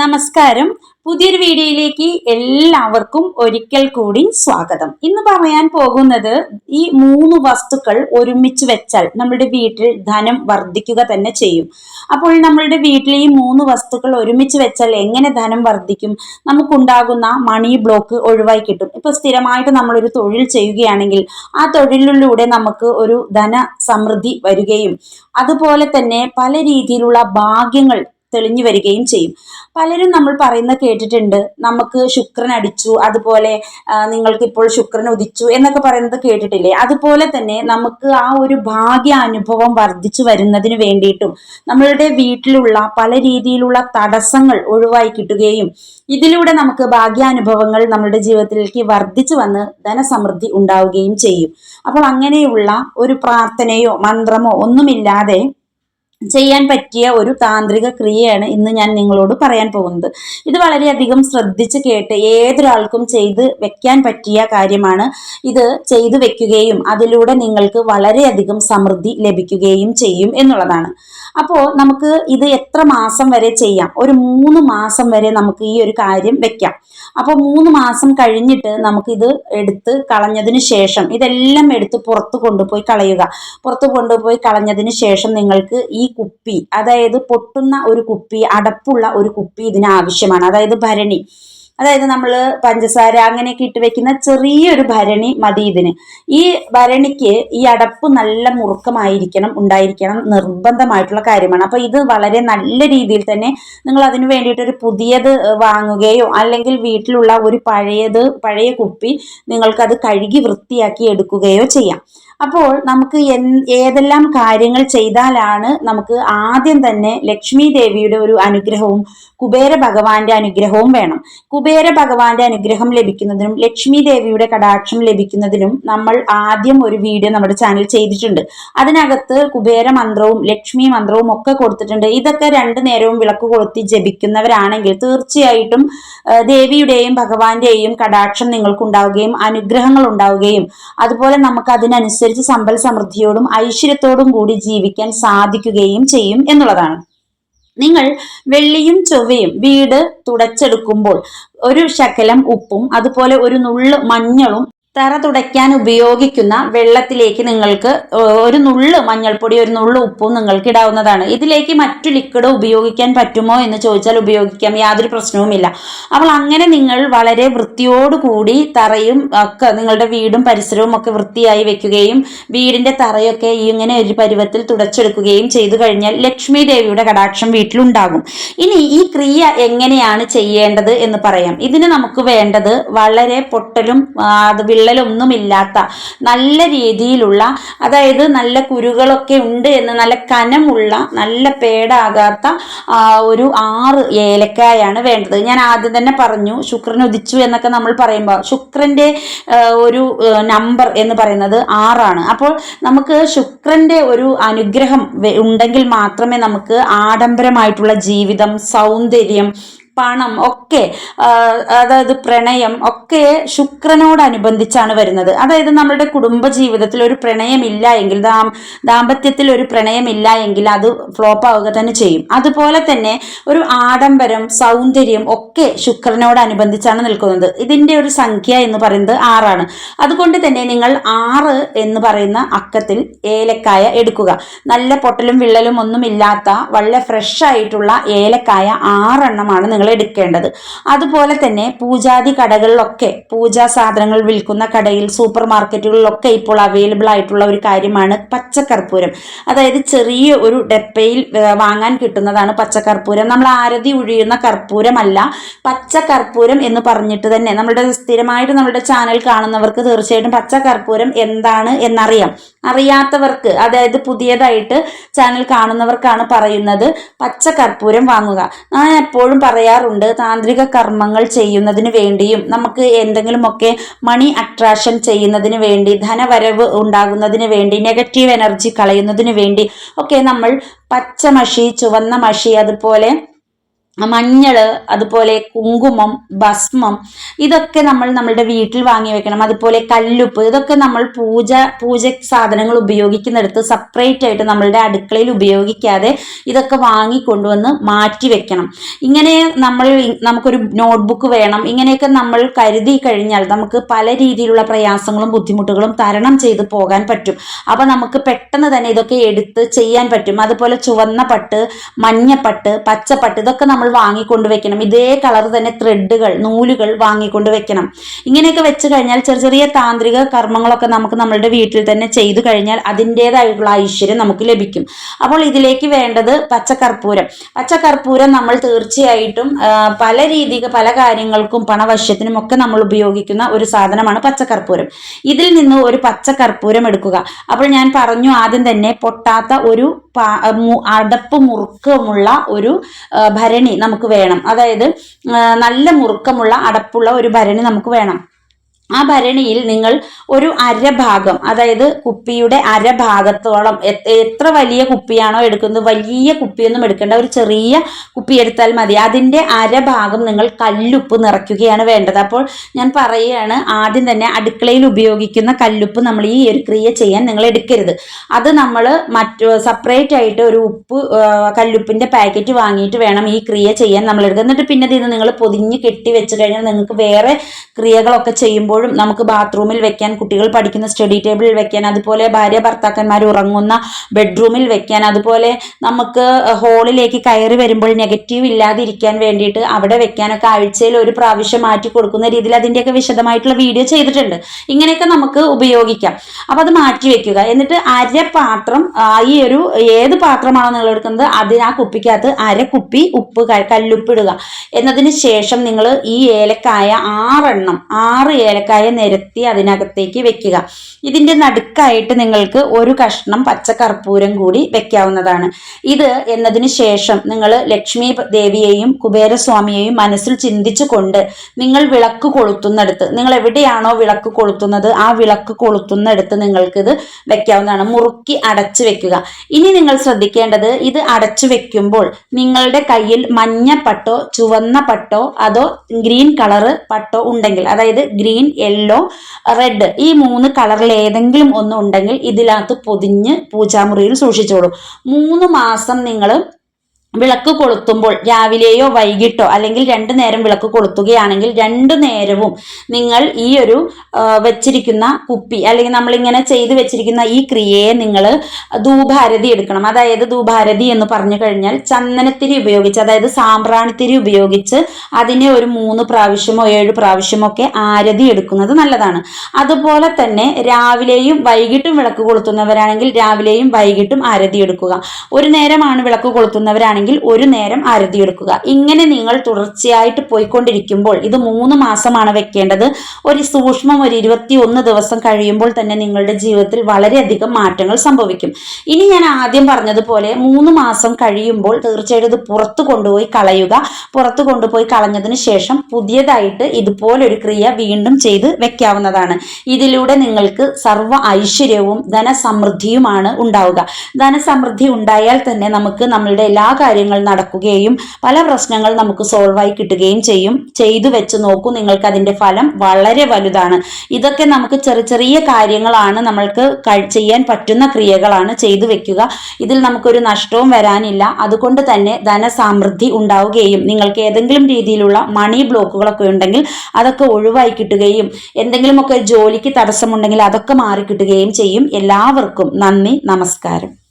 നമസ്കാരം. പുതിയൊരു വീഡിയോയിലേക്ക് എല്ലാവർക്കും ഒരിക്കൽ കൂടി സ്വാഗതം. ഇന്ന് പറയാൻ പോകുന്നത് ഈ മൂന്ന് വസ്തുക്കൾ ഒരുമിച്ച് വെച്ചാൽ നമ്മുടെ വീട്ടിൽ ധനം വർദ്ധിക്കുക തന്നെ ചെയ്യും. അപ്പോൾ നമ്മളുടെ വീട്ടിൽ ഈ മൂന്ന് വസ്തുക്കൾ ഒരുമിച്ച് വെച്ചാൽ എങ്ങനെ ധനം വർദ്ധിക്കും? നമുക്കുണ്ടാകുന്ന മണി ബ്ലോക്ക് ഒഴിവായി കിട്ടും. ഇപ്പൊ സ്ഥിരമായിട്ട് നമ്മളൊരു തൊഴിൽ ചെയ്യുകയാണെങ്കിൽ ആ തൊഴിലിലൂടെ നമുക്ക് ഒരു ധന സമൃദ്ധി വരികയും അതുപോലെ തന്നെ പല രീതിയിലുള്ള ഭാഗ്യങ്ങൾ തെളിഞ്ഞു വരികയും ചെയ്യും. പലരും നമ്മൾ പറയുന്നത് കേട്ടിട്ടുണ്ട് നമുക്ക് ശുക്രൻ അടിച്ചു അതുപോലെ നിങ്ങൾക്ക് ഇപ്പോൾ ശുക്രൻ ഉദിച്ചു എന്നൊക്കെ പറയുന്നത് കേട്ടിട്ടില്ലേ? അതുപോലെ തന്നെ നമുക്ക് ആ ഒരു ഭാഗ്യ അനുഭവം വർദ്ധിച്ചു വരുന്നതിന് വേണ്ടിയിട്ടും നമ്മളുടെ വീട്ടിലുള്ള പല രീതിയിലുള്ള തടസ്സങ്ങൾ ഒഴിവായി കിട്ടുകയും ഇതിലൂടെ നമുക്ക് ഭാഗ്യാനുഭവങ്ങൾ നമ്മുടെ ജീവിതത്തിലേക്ക് വർദ്ധിച്ചു വന്ന് ധനസമൃദ്ധി ഉണ്ടാവുകയും ചെയ്യും. അപ്പോൾ അങ്ങനെയുള്ള ഒരു പ്രാർത്ഥനയോ മന്ത്രമോ ഒന്നുമില്ലാതെ ചെയ്യാൻ പറ്റിയ ഒരു താന്ത്രിക ക്രിയയാണ് ഇന്ന് ഞാൻ നിങ്ങളോട് പറയാൻ പോകുന്നത്. ഇത് വളരെയധികം ശ്രദ്ധിച്ച് കേട്ട് ഏതൊരാൾക്കും ചെയ്ത് വെക്കാൻ പറ്റിയ കാര്യമാണ് ഇത് ചെയ്തു വെക്കുകയും അതിലൂടെ നിങ്ങൾക്ക് വളരെയധികം സമൃദ്ധി ലഭിക്കുകയും ചെയ്യും എന്നുള്ളതാണ്. അപ്പോൾ നമുക്ക് ഇത് എത്ര മാസം വരെ ചെയ്യാം? ഒരു മൂന്ന് മാസം വരെ നമുക്ക് ഈ ഒരു കാര്യം വെക്കാം. അപ്പോൾ മൂന്ന് മാസം കഴിഞ്ഞിട്ട് നമുക്കിത് എടുത്ത് കളഞ്ഞതിന് ശേഷം ഇതെല്ലാം എടുത്ത് പുറത്ത് കൊണ്ടുപോയി കളയുക. പുറത്ത് കൊണ്ടുപോയി കളഞ്ഞതിന് ശേഷം നിങ്ങൾക്ക് ഈ കുപ്പി. അതായത് പൊട്ടുന്ന ഒരു കുപ്പി അടപ്പുള്ള ഒരു കുപ്പി ഇതിന് ആവശ്യമാണ് അതായത് ഭരണി. അതായത് നമ്മൾ പഞ്ചസാര അങ്ങനെയൊക്കെ ഇട്ട് വെക്കുന്ന ചെറിയൊരു ഭരണി മതി ഇതിന്. ഈ ഭരണിക്ക് ഈ അടപ്പ് നല്ല മുറുക്കമായിരിക്കണം ഉണ്ടായിരിക്കണം നിർബന്ധമായിട്ടുള്ള കാര്യമാണ്. അപ്പോൾ ഇത് വളരെ നല്ല രീതിയിൽ തന്നെ നിങ്ങൾ അതിനു വേണ്ടിയിട്ട് ഒരു പുതിയത് വാങ്ങുകയോ അല്ലെങ്കിൽ വീട്ടിലുള്ള ഒരു പഴയത് പഴയ കുപ്പി നിങ്ങൾക്കത് കഴുകി വൃത്തിയാക്കി എടുക്കുകയോ ചെയ്യാം. അപ്പോൾ നമുക്ക് ഏതെല്ലാം കാര്യങ്ങൾ ചെയ്താലാണ് നമുക്ക് ആദ്യം തന്നെ ലക്ഷ്മി ദേവിയുടെ ഒരു അനുഗ്രഹവും കുബേര ഭഗവാന്റെ അനുഗ്രഹവും വേണം. കുബേര ഭഗവാന്റെ അനുഗ്രഹം ലഭിക്കുന്നതിനും ലക്ഷ്മി ദേവിയുടെ കടാക്ഷം ലഭിക്കുന്നതിനും നമ്മൾ ആദ്യം ഒരു വീഡിയോ നമ്മുടെ ചാനൽ ചെയ്തിട്ടുണ്ട്. അതിനകത്ത് കുബേര മന്ത്രവും ലക്ഷ്മി മന്ത്രവും ഒക്കെ കൊടുത്തിട്ടുണ്ട്. ഇതൊക്കെ രണ്ടു നേരവും വിളക്ക് കൊളുത്തി ജപിക്കുന്നവരാണെങ്കിൽ തീർച്ചയായിട്ടും ദേവിയുടെയും ഭഗവാന്റെയും കടാക്ഷം നിങ്ങൾക്ക് ഉണ്ടാവുകയും അനുഗ്രഹങ്ങൾ ഉണ്ടാവുകയും അതുപോലെ നമുക്ക് അതിനനുസരിച്ച് അനുസരിച്ച് സമ്പൽ സമൃദ്ധിയോടും ഐശ്വര്യത്തോടും കൂടി ജീവിക്കാൻ സാധിക്കുകയും ചെയ്യും എന്നുള്ളതാണ്. നിങ്ങൾ വെള്ളിയും ചൊവ്വയും വീട് തുടച്ചെടുക്കുമ്പോൾ ഒരു ശകലം ഉപ്പും അതുപോലെ ഒരു നുള്ള് മഞ്ഞളും തറ തുടയ്ക്കാൻ ഉപയോഗിക്കുന്ന വെള്ളത്തിലേക്ക് നിങ്ങൾക്ക് ഒരു നുള്ള് മഞ്ഞൾപ്പൊടി ഒരു നുള്ള് ഉപ്പും നിങ്ങൾക്ക് ഇടാവുന്നതാണ്. ഇതിലേക്ക് മറ്റു ലിക്വിഡ് ഉപയോഗിക്കാൻ പറ്റുമോ എന്ന് ചോദിച്ചാൽ ഉപയോഗിക്കാം. യാതൊരു പ്രശ്നവുമില്ല. അപ്പോൾ അങ്ങനെ നിങ്ങൾ വളരെ വൃത്തിയോടുകൂടി തറയും ഒക്കെ നിങ്ങളുടെ വീടും പരിസരവും ഒക്കെ വൃത്തിയായി വെക്കുകയും വീടിന്റെ തറയൊക്കെ ഇങ്ങനെ ഒരു പരുവത്തിൽ തുടച്ചെടുക്കുകയും ചെയ്തു കഴിഞ്ഞാൽ ലക്ഷ്മി ദേവിയുടെ കടാക്ഷം വീട്ടിലുണ്ടാകും. ഇനി ഈ ക്രിയ എങ്ങനെയാണ് ചെയ്യേണ്ടത് എന്ന് പറയാം. ഇതിന് നമുക്ക് വേണ്ടത് വളരെ പൊട്ടലും അത് വിള്ളലൊന്നുമില്ലാത്ത നല്ല രീതിയിലുള്ള അതായത് നല്ല കുരുകളൊക്കെ ഉണ്ട് എന്ന് നല്ല കനമുള്ള നല്ല പേടാകാത്ത ഒരു ആറ് ഏലക്കായാണ് വേണ്ടത്. ഞാൻ ആദ്യം തന്നെ പറഞ്ഞു ശുക്രൻ ഉദിച്ചു എന്നൊക്കെ നമ്മൾ പറയുമ്പോൾ ശുക്രന്റെ ഒരു നമ്പർ എന്ന് പറയുന്നത് ആറാണ്. അപ്പോൾ നമുക്ക് ശുക്രന്റെ ഒരു അനുഗ്രഹം ഉണ്ടെങ്കിൽ മാത്രമേ നമുക്ക് ആഡംബരമായിട്ടുള്ള ജീവിതം സൗന്ദര്യം പണം ഒക്കെ അതായത് പ്രണയം ഒക്കെ ശുക്രനോടനുബന്ധിച്ചാണ് വരുന്നത്. അതായത് നമ്മുടെ കുടുംബ ജീവിതത്തിൽ ഒരു പ്രണയമില്ല എങ്കിൽ ദാമ്പത്യത്തിൽ ഒരു പ്രണയമില്ല എങ്കിൽ അത് ഫ്ലോപ്പ് ആവുക തന്നെ ചെയ്യും. അതുപോലെ തന്നെ ഒരു ആഡംബരം സൗന്ദര്യം ഒക്കെ ശുക്രനോടനുബന്ധിച്ചാണ് നിൽക്കുന്നത്. ഇതിന്റെ ഒരു സംഖ്യ എന്ന് പറയുന്നത് ആറാണ്. അതുകൊണ്ട് തന്നെ നിങ്ങൾ ആറ് എന്ന് പറയുന്ന അക്കത്തിൽ ഏലക്കായ എടുക്കുക. നല്ല പൊട്ടലും വിള്ളലും ഒന്നും ഇല്ലാത്ത വളരെ ഫ്രഷ് ആയിട്ടുള്ള ഏലക്കായ ആറെണ്ണമാണ് നിങ്ങൾ എടുക്കേണ്ടത്. അതുപോലെ തന്നെ പൂജാതി കടകളിലൊക്കെ പൂജാ സാധനങ്ങൾ വിൽക്കുന്ന കടയിൽ സൂപ്പർ മാർക്കറ്റുകളിലൊക്കെ ഇപ്പോൾ അവൈലബിൾ ആയിട്ടുള്ള ഒരു കാര്യമാണ് പച്ചക്കർപ്പൂരം. അതായത് ചെറിയ ഒരു ഡെപ്പയിൽ വാങ്ങാൻ കിട്ടുന്നതാണ് പച്ചക്കർപ്പൂരം. നമ്മൾ ആരതി ഒഴിയുന്ന കർപ്പൂരമല്ല പച്ചക്കർപ്പൂരം എന്ന് പറഞ്ഞിട്ട് തന്നെ നമ്മുടെ സ്ഥിരമായിട്ട് നമ്മുടെ ചാനൽ കാണുന്നവർക്ക് തീർച്ചയായിട്ടും പച്ചക്കർപ്പൂരം എന്താണ് എന്നറിയാം. അറിയാത്തവർക്ക് അതായത് പുതിയതായിട്ട് ചാനൽ കാണുന്നവർക്കാണ് പറയുന്നത് പച്ചക്കർപ്പൂരം വാങ്ങുക. ഞാൻ എപ്പോഴും പറയാ ചെയ്യാറുണ്ട്. താന്ത്രിക കർമ്മങ്ങൾ ചെയ്യുന്നതിന് വേണ്ടിയും നമുക്ക് എന്തെങ്കിലുമൊക്കെ മണി അട്രാക്ഷൻ ചെയ്യുന്നതിന് വേണ്ടി ധനവരവ് ഉണ്ടാകുന്നതിന് വേണ്ടി നെഗറ്റീവ് എനർജി കളയുന്നതിന് വേണ്ടി ഒക്കെ നമ്മൾ പച്ച മഷി ചുവന്ന മഷി അതുപോലെ മഞ്ഞൾ അതുപോലെ കുങ്കുമം ഭസ്മം ഇതൊക്കെ നമ്മൾ നമ്മളുടെ വീട്ടിൽ വാങ്ങി വെക്കണം. അതുപോലെ കല്ലുപ്പ് ഇതൊക്കെ നമ്മൾ പൂജ പൂജ സാധനങ്ങൾ ഉപയോഗിക്കുന്നിടത്ത് സെപ്പറേറ്റ് ആയിട്ട് നമ്മളുടെ അടുക്കളയിൽ ഉപയോഗിക്കാതെ ഇതൊക്കെ വാങ്ങി കൊണ്ടുവന്ന് മാറ്റി വെക്കണം. ഇങ്ങനെ നമ്മൾ നമുക്കൊരു നോട്ട്ബുക്ക് വേണം. ഇങ്ങനെയൊക്കെ നമ്മൾ കരുതി കഴിഞ്ഞാൽ നമുക്ക് പല രീതിയിലുള്ള പ്രയാസങ്ങളും ബുദ്ധിമുട്ടുകളും തരണം ചെയ്ത് പോകാൻ പറ്റും. അപ്പോൾ നമുക്ക് പെട്ടെന്ന് തന്നെ ഇതൊക്കെ എടുത്ത് ചെയ്യാൻ പറ്റും. അതുപോലെ ചുവന്ന പട്ട് മഞ്ഞപ്പട്ട് പച്ചപ്പട്ട് ഇതൊക്കെ നമ്മൾ വാങ്ങിക്കൊണ്ട് വെക്കണം. ഇതേ കളർ തന്നെ ത്രെഡുകൾ നൂലുകൾ വാങ്ങിക്കൊണ്ട് വെക്കണം. ഇങ്ങനെയൊക്കെ വെച്ച് കഴിഞ്ഞാൽ ചെറിയ ചെറിയ താന്ത്രിക കർമ്മങ്ങളൊക്കെ നമുക്ക് നമ്മളുടെ വീട്ടിൽ തന്നെ ചെയ്തു കഴിഞ്ഞാൽ അതിന്റെതായിട്ടുള്ള ഐശ്വര്യം നമുക്ക് ലഭിക്കും. അപ്പോൾ ഇതിലേക്ക് വേണ്ടത് പച്ചക്കർപ്പൂരം പച്ചക്കർപ്പൂരം നമ്മൾ തീർച്ചയായിട്ടും പല രീതിക്ക് പല കാര്യങ്ങൾക്കും പണവശ്യത്തിനും ഒക്കെ നമ്മൾ ഉപയോഗിക്കുന്ന ഒരു സാധനമാണ് പച്ചക്കർപ്പൂരം ഇതിൽ നിന്ന് ഒരു പച്ചക്കർപ്പൂരം എടുക്കുക. അപ്പോൾ ഞാൻ പറഞ്ഞു ആദ്യം തന്നെ പൊട്ടാത്ത ഒരു അടപ്പ് മുറുക്കമുള്ള ഒരു ഭരണി നമുക്ക് വേണം. അതായത് നല്ല മുറുക്കമുള്ള അടപ്പുള്ള ഒരു ഭരണി നമുക്ക് വേണം. ആ ഭരണിയിൽ നിങ്ങൾ ഒരു അരഭാഗം അതായത് കുപ്പിയുടെ അരഭാഗത്തോളം എത്ര വലിയ കുപ്പിയാണോ എടുക്കുന്നത് വലിയ കുപ്പിയൊന്നും എടുക്കേണ്ട ഒരു ചെറിയ കുപ്പി എടുത്താൽ മതി. അതിന്റെ അരഭാഗം നിങ്ങൾ കല്ലുപ്പ് നിറയ്ക്കുകയാണ് വേണ്ടത്. അപ്പോൾ ഞാൻ പറയുകയാണ് ആദ്യം തന്നെ അടുക്കളയിൽ ഉപയോഗിക്കുന്ന കല്ലുപ്പ് നമ്മൾ ഈ ഒരു ക്രിയ ചെയ്യാൻ നിങ്ങൾ എടുക്കരുത്. അത് നമ്മൾ മറ്റു സെപ്പറേറ്റ് ആയിട്ട് ഒരു ഉപ്പ് കല്ലുപ്പിന്റെ പാക്കറ്റ് വാങ്ങിയിട്ട് വേണം ഈ ക്രിയ ചെയ്യാൻ നമ്മൾ എടുക്കുക. എന്നിട്ട് പിന്നെ ഇത് നിങ്ങൾ പൊതിഞ്ഞ് കെട്ടി വെച്ച് കഴിഞ്ഞാൽ നിങ്ങൾക്ക് വേറെ ക്രിയകളൊക്കെ ചെയ്യുമ്പോൾ പലപ്പോഴും നമുക്ക് ബാത്റൂമിൽ വെക്കാൻ കുട്ടികൾ പഠിക്കുന്ന സ്റ്റഡി ടേബിളിൽ വെക്കാൻ അതുപോലെ ഭാര്യ ഭർത്താക്കന്മാർ ഉറങ്ങുന്ന ബെഡ്റൂമിൽ വെക്കാൻ അതുപോലെ നമുക്ക് ഹോളിലേക്ക് കയറി വരുമ്പോൾ നെഗറ്റീവ് ഇല്ലാതിരിക്കാൻ വേണ്ടിയിട്ട് അവിടെ വെക്കാനൊക്കെ ആഴ്ചയിൽ ഒരു പ്രാവശ്യം മാറ്റി കൊടുക്കുന്ന രീതിയിൽ അതിന്റെയൊക്കെ വിശദമായിട്ടുള്ള വീഡിയോ ചെയ്തിട്ടുണ്ട്. ഇങ്ങനെയൊക്കെ നമുക്ക് ഉപയോഗിക്കാം. അപ്പോൾ അത് മാറ്റി വെക്കുക. എന്നിട്ട് അര പാത്രം ഈ ഒരു ഏത് പാത്രമാണോ നിങ്ങൾ എടുക്കുന്നത് അതിന് ആ കുപ്പിക്കകത്ത് അര കുപ്പി ഉപ്പ് കല്ലുപ്പിടുക എന്നതിന് ശേഷം നിങ്ങൾ ഈ ഏലക്കായ ആറെണ്ണം ആറ് ഏലക്ക ഏലക്കായ നിരത്തി അതിനകത്തേക്ക് വെക്കുക. ഇതിന്റെ നടുക്കായിട്ട് നിങ്ങൾക്ക് ഒരു കഷ്ണം പച്ചക്കർപ്പൂരം കൂടി വെക്കാവുന്നതാണ്. ഇത് എന്നതിന് ശേഷം നിങ്ങൾ ലക്ഷ്മി ദേവിയെയും കുബേരസ്വാമിയെയും മനസ്സിൽ ചിന്തിച്ചു കൊണ്ട് നിങ്ങൾ വിളക്ക് കൊളുത്തുന്നിടത്ത് നിങ്ങൾ എവിടെയാണോ വിളക്ക് കൊളുത്തുന്നത് ആ വിളക്ക് കൊളുത്തുന്നിടത്ത് നിങ്ങൾക്കിത് വെക്കാവുന്നതാണ്. മുറുക്കി അടച്ചു വെക്കുക. ഇനി നിങ്ങൾ ശ്രദ്ധിക്കേണ്ടത് ഇത് അടച്ചു വെക്കുമ്പോൾ നിങ്ങളുടെ കയ്യിൽ മഞ്ഞ പട്ടോ ചുവന്ന പട്ടോ അതോ ഗ്രീൻ കളറ് പട്ടോ ഉണ്ടെങ്കിൽ അതായത് ഗ്രീൻ യെല്ലോ റെഡ് ഈ മൂന്ന് കളറിൽ ഏതെങ്കിലും ഒന്ന് ഉണ്ടെങ്കിൽ ഇതിനകത്ത് പൊതിഞ്ഞ് പൂജാമുറിയിൽ സൂക്ഷിച്ചോളൂ. മൂന്ന് മാസം നിങ്ങൾ വിളക്ക് കൊളുത്തുമ്പോൾ രാവിലെയോ വൈകിട്ടോ അല്ലെങ്കിൽ രണ്ട് നേരം വിളക്ക് കൊളുത്തുകയാണെങ്കിൽ രണ്ടു നേരവും നിങ്ങൾ ഈ ഒരു വെച്ചിരിക്കുന്ന കുപ്പി അല്ലെങ്കിൽ നമ്മളിങ്ങനെ ചെയ്തു വെച്ചിരിക്കുന്ന ഈ ക്രിയയെ നിങ്ങൾ ധൂഭാരതി എടുക്കണം. അതായത് ധൂഭാരതി എന്ന് പറഞ്ഞു കഴിഞ്ഞാൽ ചന്ദനത്തിരി ഉപയോഗിച്ച് അതായത് സാമ്പ്രാണിത്തിരി ഉപയോഗിച്ച് അതിനെ ഒരു മൂന്ന് പ്രാവശ്യമോ ഏഴ് പ്രാവശ്യമോ ഒക്കെ ആരതി എടുക്കുന്നത് നല്ലതാണ്. അതുപോലെ തന്നെ രാവിലെയും വൈകിട്ടും വിളക്ക് കൊളുത്തുന്നവരാണെങ്കിൽ രാവിലെയും വൈകിട്ടും ആരതി എടുക്കുക. ഒരു നേരമാണ് വിളക്ക് കൊളുത്തുന്നവരാണെങ്കിൽ ആണെങ്കിൽ ഒരു നേരം അരതിയെടുക്കുക. ഇങ്ങനെ നിങ്ങൾ തുടർച്ചയായിട്ട് പോയിക്കൊണ്ടിരിക്കുമ്പോൾ ഇത് മൂന്ന് മാസമാണ് വെക്കേണ്ടത്. ഒരു സൂക്ഷ്മം ഒരു ഇരുപത്തി ഒന്ന് ദിവസം കഴിയുമ്പോൾ തന്നെ നിങ്ങളുടെ ജീവിതത്തിൽ വളരെയധികം മാറ്റങ്ങൾ സംഭവിക്കും. ഇനി ഞാൻ ആദ്യം പറഞ്ഞതുപോലെ മൂന്ന് മാസം കഴിയുമ്പോൾ തീർച്ചയായിട്ടും ഇത് പുറത്തു കൊണ്ടുപോയി കളയുക. പുറത്തു കൊണ്ടുപോയി കളഞ്ഞതിന് ശേഷം പുതിയതായിട്ട് ഇതുപോലൊരു ക്രിയ വീണ്ടും ചെയ്ത് വെക്കാവുന്നതാണ്. ഇതിലൂടെ നിങ്ങൾക്ക് സർവ ഐശ്വര്യവും ധനസമൃദ്ധിയുമാണ് ഉണ്ടാവുക. ധനസമൃദ്ധി ഉണ്ടായാൽ തന്നെ നമുക്ക് നമ്മളുടെ എല്ലാ കാര്യങ്ങൾ നടക്കുകയും പല പ്രശ്നങ്ങൾ നമുക്ക് സോൾവായി കിട്ടുകയും ചെയ്യും. ചെയ്തു വെച്ച് നോക്കൂ നിങ്ങൾക്ക് അതിന്റെ ഫലം വളരെ വലുതാണ്. ഇതൊക്കെ നമുക്ക് ചെറിയ ചെറിയ കാര്യങ്ങളാണ് നമ്മൾക്ക് ചെയ്യാൻ പറ്റുന്ന ക്രിയകളാണ് ചെയ്തു വെക്കുക. ഇതിൽ നമുക്കൊരു നഷ്ടവും വരാനില്ല. അതുകൊണ്ട് തന്നെ ധനസമൃദ്ധി ഉണ്ടാവുകയും നിങ്ങൾക്ക് ഏതെങ്കിലും രീതിയിലുള്ള മണി ബ്ലോക്കുകളൊക്കെ ഉണ്ടെങ്കിൽ അതൊക്കെ ഒഴിവായി കിട്ടുകയും എന്തെങ്കിലുമൊക്കെ ജോലിക്ക് തടസ്സമുണ്ടെങ്കിൽ അതൊക്കെ മാറി കിട്ടുകയും ചെയ്യും. എല്ലാവർക്കും നന്ദി നമസ്കാരം.